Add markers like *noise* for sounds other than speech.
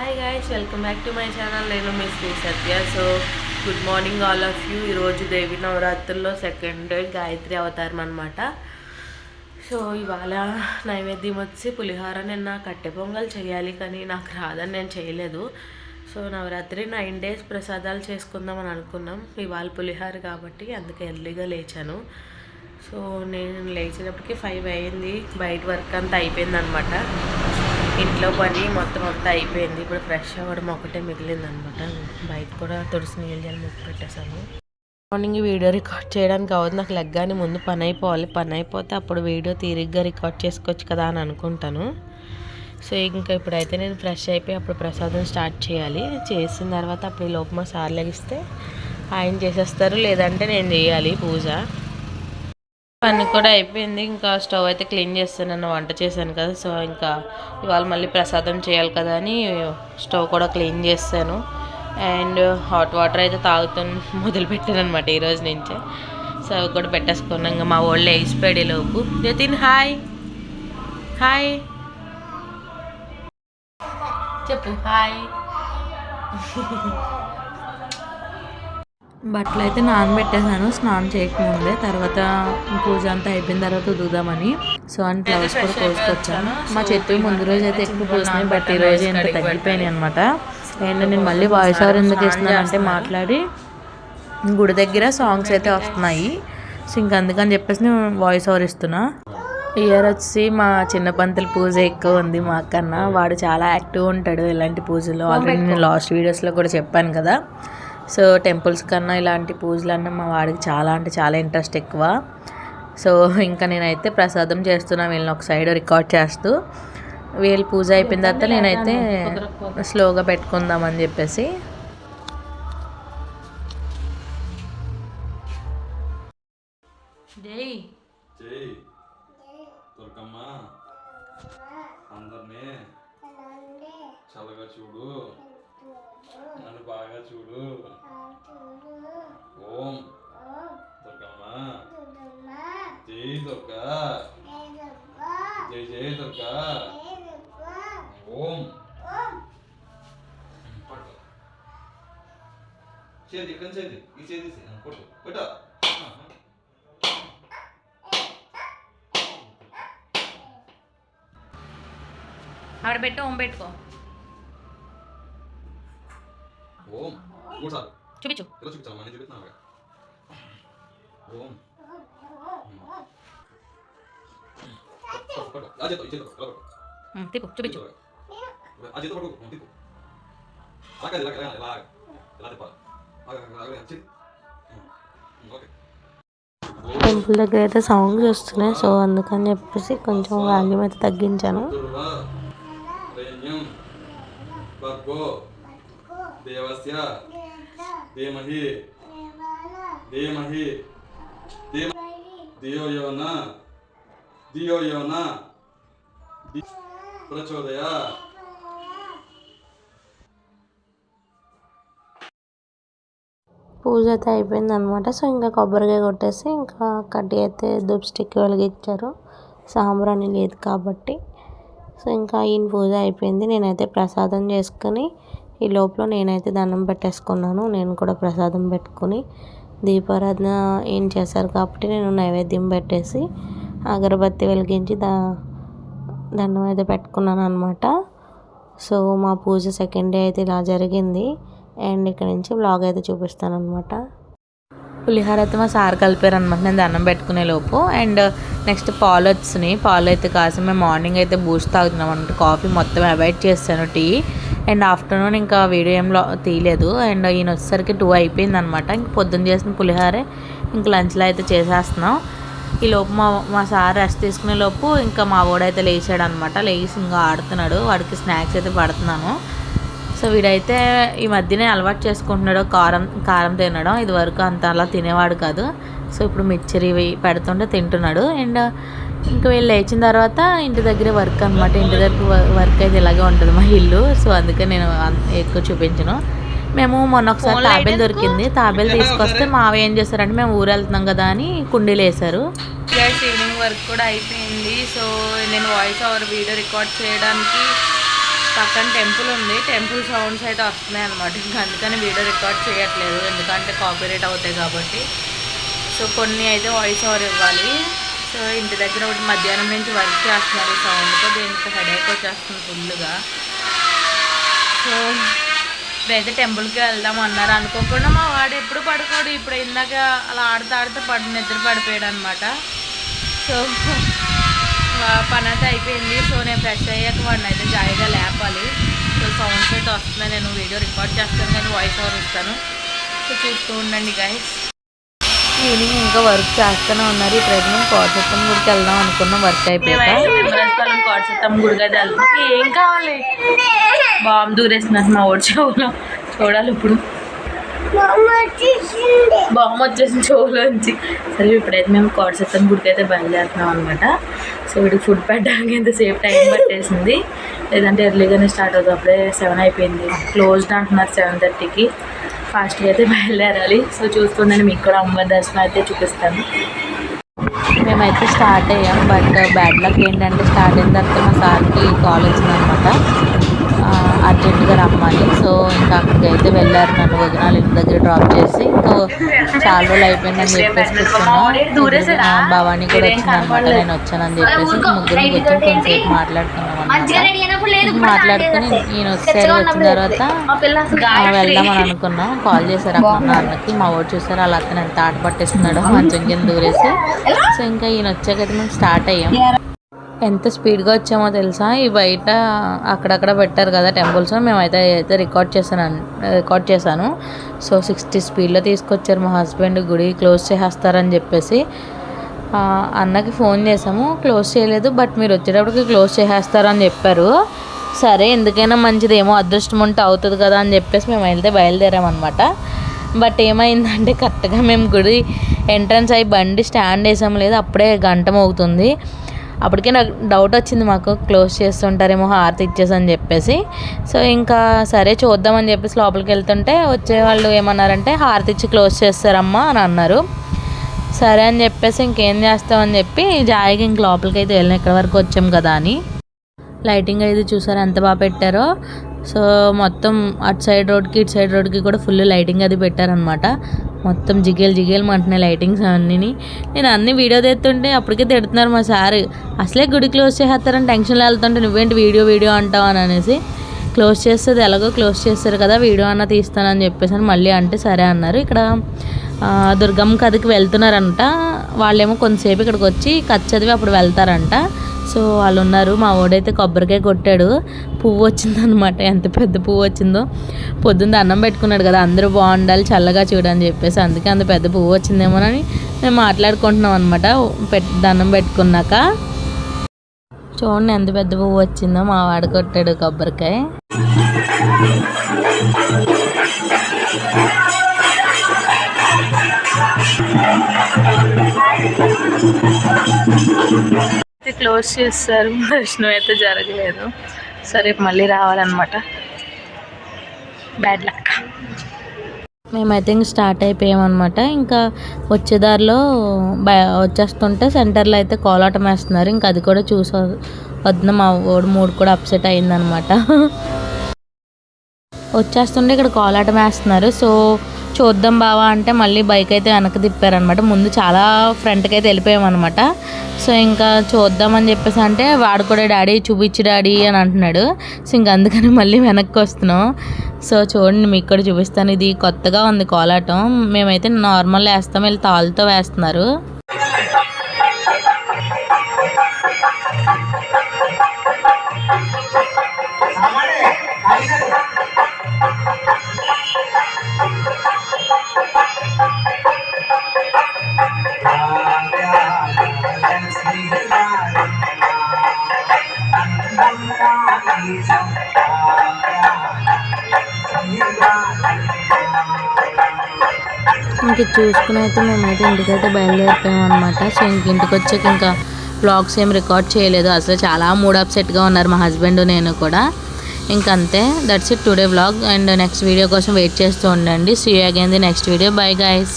Hi guys welcome back to my channel నేను మీ Sri Satya. So good morning all of you ఈరోజు దేవి నవరాత్రుల్లో second day Gayatri అవతారం అనమాట so ఇవాళ నైవేద్యం వచ్చి పులిహోర నిన్న కట్టె పొంగల్ చేయాలి కానీ నాకు రాదని నేను చేయలేదు. సో నవరాత్రి నైన్ డేస్ ప్రసాదాలు చేసుకుందామని అనుకున్నాం. ఇవాళ పులిహోర కాబట్టి అందుకే ఎర్లీగా లేచాను. సో నేను లేచినప్పటికీ ఫైవ్ అయింది. బయట వర్క్ అంతా అయిపోయింది అనమాట ఇంట్లో పని మొత్తం అంతా అయిపోయింది. ఇప్పుడు ఫ్రెష్ అవ్వడం ఒకటే మిగిలింది అనమాట బయట కూడా తులసి నీళ్ళు జల్లి ముక్కు పెట్టేశాను. మార్నింగ్ వీడియో రికార్డ్ చేయడానికి అవ్వదు. నాకు లెగ్గానే ముందు పని అయిపోవాలి. పని అయిపోతే అప్పుడు వీడియో తీరిగ్గా రికార్డ్ చేసుకోవచ్చు కదా అని అనుకుంటాను. సో ఇంకా ఇప్పుడైతే నేను ఫ్రెష్ అయిపోయి అప్పుడు ప్రసాదం స్టార్ట్ చేయాలి. చేసిన తర్వాత అప్పుడు ఈ లోపు మా సార్ లెగిస్తే ఆయన చేసేస్తారు. లేదంటే నేను చేయాలి పూజ. పని కూడా అయిపోయింది. ఇంకా స్టవ్ అయితే క్లీన్ చేస్తాను. వంట చేశాను కదా సో ఇంకా ఇవాళ మళ్ళీ ప్రసాదం చేయాలి కదా అని స్టవ్ కూడా క్లీన్ చేస్తాను. అండ్ హాట్ వాటర్ అయితే తాగుతూ మొదలుపెట్టాను అనమాట ఈరోజు నుంచే. సో అవి కూడా పెట్టేసుకున్నాం ఇంకా మా వాళ్ళు వేసిపోయేలోపు ఈ జతిన్ హాయ్. హాయ్. చెప్పు హాయ్. బట్టలు అయితే నానబెట్టేసాను స్నానం చేయకముందే. తర్వాత పూజ అంతా అయిపోయిన తర్వాత ఉదుగుదామని సో అని ఫ్లవర్స్ కూడా కోసుకొచ్చాను. మా చెట్టు ముందు రోజు అయితే ఎక్కువ పూసినాయి బట్ ఈ రోజు ఎంత తగ్గిపోయినాయి అనమాట అండ్ నేను మళ్ళీ వాయిస్ ఓవర్ ఎందుకు ఇస్తున్నానంటే మాట్లాడి గుడి దగ్గర సాంగ్స్ అయితే వస్తున్నాయి. సో ఇంక అందుకని చెప్పేసి నేను వాయిస్ ఓవర్ ఇస్తున్నా. ఇయర్ వచ్చి మా చిన్న పంతుల పూజ ఎక్కువ ఉంది మా అక్కన్న. వాడు చాలా యాక్టివ్ ఉంటాడు ఇలాంటి పూజలు ఆల్రెడీ నేను లాస్ట్ వీడియోస్లో కూడా చెప్పాను కదా. సో టెంపుల్స్ కన్నా ఇలాంటి పూజలన్నా మా వాడికి చాలా అంటే చాలా ఇంట్రెస్ట్ ఎక్కువ. సో ఇంకా నేనైతే ప్రసాదం చేస్తున్నా వీళ్ళని ఒక సైడ్ రికార్డ్ చేస్తూ. వీళ్ళు పూజ అయిపోయిన తర్వాత నేనైతే స్లోగా పెట్టుకుందామని చెప్పేసి. జై. జై. దుర్గమ్మ. అందరినీ. చల్లగా చూడు. నన్ను బాగా చూడు. ఓం. దుర్గమ్మా. జై దుర్గా. జై జై దుర్గా. ఓం. చేతి ఇక్కడ చేతి. ఈ చేతి కొట్టు. కొట్టు. ఆవిడ పెట్టు ఓం పెట్టుకో. ఓం. మూడు సార్లు చూపించు. ఇలా చూపించాలి మన చూపిస్తున్నాను ఓం. తిప్పు చూపించు. పట్టు, ఉం, తిప్పు. అలా కాదు, ఇలా, ఇలా, ఇలా, ఇలా తిప్పాలి. ఓకే. టెంపుల్ దగ్గర అయితే సౌండ్స్ వస్తున్నాయి సో అందుకని చెప్పేసి కొంచెం వాల్యూమ్ అయితే తగ్గించాను. దేవస్య ధీమహి ధీమహి ధీమ ధియో యో న ధియో యో న ధి- ప్రచోదయ పూజ అయితే అయిపోయింది అనమాట సో ఇంకా కొబ్బరికాయ కొట్టేసి ఇంకా కడ్డీ అయితే ధూప్ స్టిక్ వెలిగించారు సాంబ్రాణి లేదు కాబట్టి. సో ఇంకా ఈయన పూజ అయిపోయింది. నేనైతే ప్రసాదం చేసుకుని ఈ లోపల నేనైతే దండం పెట్టేసుకున్నాను. నేను కూడా ప్రసాదం పెట్టుకుని దీపారాధన ఏం చేశారు కాబట్టి నేను నైవేద్యం పెట్టేసి అగరబత్తి వెలిగించి దా దండం అయితే పెట్టుకున్నాను అనమాట సో మా పూజ సెకండ్ డే అయితే ఇలా జరిగింది. అండ్ ఇక్కడ నుంచి బ్లాగ్ అయితే చూపిస్తాను అనమాట పులిహోర అయితే మా సార్ కలిపారనమాట నేను దండం పెట్టుకునే లోపు. అండ్ నెక్స్ట్ పాలు వచ్చినాయి. పాలు అయితే కాసి మేము మార్నింగ్ అయితే బూస్ట్ తాగుతున్నాం అనమాట కాఫీ మొత్తం అవాయిడ్ చేస్తాను టీ. అండ్ ఆఫ్టర్నూన్ ఇంకా వీడియో ఏం తీయలేదు. అండ్ ఈయన వచ్చేసరికి టూ అయిపోయింది అనమాట ఇంక పొద్దున్న చేసిన పులిహోరే ఇంక లంచ్లో అయితే చేసేస్తున్నాం. ఈ లోపు మా మా సార్ రెస్ట్ తీసుకునే లోపు ఇంకా మా వాడైతే లేచాడు అనమాట లేచి ఇంకా ఆడుతున్నాడు. వాడికి స్నాక్స్ అయితే పడుతున్నాను. సో వీడైతే ఈ మధ్యనే అలవాటు చేసుకుంటున్నాడు. కారం కారం తినడం. ఇది వరకు అంత అలా తినేవాడు కాదు. సో ఇప్పుడు మిక్చర్ ఇవి పెడుతుంటే తింటున్నాడు. అండ్ ఇంకా వీళ్ళు లేచిన తర్వాత ఇంటి దగ్గర వర్క్ అనమాట ఇంటి దగ్గర వర్క్ అయితే ఇలాగే ఉంటుంది మా ఇల్లు. సో అందుకే నేను ఎక్కువ చూపించను. మేము మొన్న ఒకసారి తాబేలు దొరికింది. తాబేలు తీసుకొస్తే మావి ఏం చేస్తారంటే మేము ఊరు వెళ్తున్నాం కదా అని కుండీలు వేశారు. ఈవినింగ్ వర్క్ కూడా అయిపోయింది. సో నేను వాయిస్ ఓవర్ వీడియో రికార్డ్ చేయడానికి పక్కన టెంపుల్ ఉంది. టెంపుల్ సౌండ్స్ అయితే వస్తున్నాయి అనమాట ఇంకా అందుకని వీడియో రికార్డ్ చేయట్లేదు. ఎందుకంటే కాపీరేట్ అవుతాయి కాబట్టి. సో కొన్ని అయితే వాయిస్ ఓవర్ ఇవ్వాలి. సో ఇంటి దగ్గర ఒకటి మధ్యాహ్నం నుంచి వర్క్ చేస్తున్నారు ఈ సౌండ్తో దీనికి హెడేక్ వచ్చేస్తుంది ఫుల్గా సో ఇప్పుడైతే టెంపుల్కి వెళ్దాం అన్నారు. అనుకోకుండా మా వాడు ఎప్పుడు పడుకోడు. ఇప్పుడు ఇందాక అలా ఆడుతూ ఆడుతూ పడి నిద్ర పడిపోయాడు అనమాట సో పని అయితే అయిపోయింది. సో నేను ఫ్రెష్ అయ్యాక వాడిని అయితే జాయిగా లేపాలి సో సౌండ్స్ అయితే వస్తున్నాయి నేను వీడియో రికార్డ్ చేస్తాను కానీ వాయిస్ ఓవర్ ఇస్తాను. సో చూస్తూ ఉండండి గైస్ ఈవినింగ్ ఇంకా వర్క్ చేస్తూనే ఉన్నారు. ఇప్పుడైతే మేము కోటసత్తం గుడికి వెళ్దాం అనుకున్నాం వర్క్ అయిపోయాక కోటసత్తం గుడికి వెళ్తాం ఏం కావాలి? బాంబు దూరేస్తున్నారు మా ఓడి చెవులో. చూడాలి ఇప్పుడు. బొమ్మ వచ్చేసింది చెవులోంచి సరే ఇప్పుడైతే మేము కోడసత్తం గుడికి అయితే బయలుదేరుతున్నాం అనమాట సో వీడికి ఫుడ్ పెట్టడానికి ఎంతసేపు టైం పట్టేసింది. లేదంటే ఎర్లీగానే స్టార్ట్ అవుతుంది. అప్పుడే సెవెన్ అయిపోయింది. క్లోజ్డ్ అంటున్నారు సెవెన్ థర్టీకి ఫాస్ట్గా అయితే బయలుదేరాలి. సో చూస్తుండండి మీకు కూడా అమ్మవారి దర్శనం అయితే చూపిస్తాను. మేమైతే స్టార్ట్ అయ్యాం బట్ బ్యాడ్ లక్ ఏంటంటే స్టార్ట్ అయిన తర్వాత మా సార్కి కాల్ వచ్చిందనమాట అర్జెంటుగా రమ్మని సో ఇంకా అక్కడికి అయితే వెళ్ళారు నన్ను వదినాలు ఇంటి దగ్గర డ్రాప్ చేసి. ఇంకా చాలా రోజులు అయిపోయిందని చెప్పేసి కూర్చున్నాం. భవానీ కూడా వచ్చిందనమాట. నేను వచ్చానని చెప్పేసి ముగ్గురు కూర్చొని కొంచెంసేపు మాట్లాడుకున్నాం మాట్లాడుకుని ఈయన వచ్చేసరి వచ్చిన తర్వాత వెళ్దామని అనుకున్నాం. కాల్ చేశారు అక్కడ అన్నకి. మా ఓటు చూసారు అలా అతను ఎంత ఆట పట్టేస్తున్నాడు మంచం కింద దూరేసి. సో ఇంకా ఈయన వచ్చాకైతే మేము స్టార్ట్ అయ్యాం. ఎంత స్పీడ్గా వచ్చామో తెలుసా? ఈ బయట అక్కడక్కడ పెట్టారు కదా టెంపుల్స్. మేమైతే అయితే రికార్డ్ చేశాను రికార్డ్ చేశాను. సో సిక్స్టీ స్పీడ్లో తీసుకొచ్చారు మా హస్బెండ్. గుడి క్లోజ్ చేసేస్తారని చెప్పేసి అన్నకి ఫోన్ చేసాము క్లోజ్ చేయలేదు బట్ మీరు వచ్చేటప్పటికి క్లోజ్ చేసేస్తారని చెప్పారు. సరే ఎందుకైనా మంచిది ఏమో అదృష్టం ఉంటే అవుతుంది కదా అని చెప్పేసి మేము వెళ్తే బయలుదేరామన్నమాట. బట్ ఏమైందంటే కరెక్ట్గా మేము గుడి ఎంట్రన్స్ అయ్యి బండి స్టాండ్ వేసాము లేదు అప్పుడే గంట మోగుతుంది. అప్పటికే నాకు డౌట్ వచ్చింది మాకు క్లోజ్ చేస్తుంటారేమో హారతి ఇచ్చేసి అని చెప్పేసి. సో ఇంకా సరే చూద్దామని చెప్పేసి లోపలికి వెళ్తుంటే వచ్చే వాళ్ళు ఏమన్నారంటే హారతి ఇచ్చి క్లోజ్ చేస్తారమ్మా అని అన్నారు. సరే అని చెప్పేసి ఇంకేం చేస్తామని చెప్పి జాయిగా ఇంక లోపలికి అయితే వెళ్ళిన ఇక్కడ వరకు వచ్చాం కదా అని. లైటింగ్ అయితే చూసారు ఎంత బాగా పెట్టారో. సో మొత్తం అటు సైడ్ రోడ్కి ఇటు సైడ్ రోడ్కి కూడా ఫుల్ లైటింగ్ అది పెట్టారనమాట మొత్తం జిగేలు జిగేలు అంటున్నాయి లైటింగ్స్ అన్నీ నేను అన్ని వీడియో తెస్తుంటే అప్పటికే తిడుతున్నారు మా సార్. అసలే గుడి క్లోజ్ చేసేస్తారని టెన్షన్లో వెళ్తుంటే నువ్వేంటి వీడియో వీడియో అంటావు? అని అనేసి క్లోజ్ చేస్తుంది ఎలాగో క్లోజ్ చేస్తారు కదా వీడియో అన్న తీస్తానని చెప్పేసి అని మళ్ళీ అంటే సరే అన్నారు. ఇక్కడ దుర్గమ్మ కథకి వెళ్తున్నారంట. వాళ్ళేమో కొంతసేపు ఇక్కడికి వచ్చి కథ చదివి అప్పుడు వెళ్తారంట. సో వాళ్ళు ఉన్నారు మా ఓడైతే కొబ్బరికాయ కొట్టాడు. పువ్వు వచ్చిందనమాట ఎంత పెద్ద పువ్వు వచ్చిందో. పొద్దున్న అన్నం పెట్టుకున్నాడు కదా. అందరూ బాగుండాలి చల్లగా చూడని చెప్పేసి అందుకే అంత పెద్ద పువ్వు వచ్చిందేమోనని మేము మాట్లాడుకుంటున్నాం అనమాట పెట్ దండం పెట్టుకున్నాక. చూడండి ఎంత పెద్ద పువ్వు వచ్చిందో. మా వాడు కొట్టాడు కొబ్బరికాయ. క్లోజ్ చేస్తారు. *laughs* దర్శనం అయితే జరగలేదు. సరే మళ్ళీ రావాలన్నమాట. బ్యాడ్ లక్ మేమైతే ఇంక స్టార్ట్ అయిపోయామన్నమాట. ఇంకా వచ్చే దారిలో బయ వచ్చేస్తుంటే సెంటర్లో అయితే కోలాటం వేస్తున్నారు. ఇంకా అది కూడా చూసి వద్దు మా వాడు మూడు కూడా అప్సెట్ అయిందనమాట *laughs* వచ్చేస్తుంటే ఇక్కడ కోలాటం వేస్తున్నారు. సో చూద్దాం బావా అంటే మళ్ళీ బైక్ అయితే వెనక్కి తిప్పారనమాట ముందు చాలా ఫ్రంట్కి అయితే వెళ్ళిపోయామన్నమాట. సో ఇంకా చూద్దామని చెప్పేసి అంటే వాడు కూడా డాడీ చూపించు డాడీ అని అంటున్నాడు. సో ఇంకా అందుకని మళ్ళీ వెనక్కి వస్తున్నాం. సో చూడండి మీకు కూడా చూపిస్తాను. ఇది కొత్తగా ఉంది కోలాటం. మేమైతే నార్మల్ వేస్తాం. వీళ్ళు తాళ్ళతో వేస్తున్నారు. ఇంక చూసుకుని అయితే మేమైతే ఇంటికైతే బయలుదేరిపోయాం అనమాట సో ఇంక ఇంటికి వచ్చాక ఇంకా బ్లాగ్స్ ఏం రికార్డ్ చేయలేదు. అసలు చాలా మూడ్ అప్సెట్గా ఉన్నారు మా హస్బెండ్ నేను కూడా. ఇంకంతే that's it today vlog and next video కోసం వెయిట్ చేస్తూ ఉండండి. See again the next video bye guys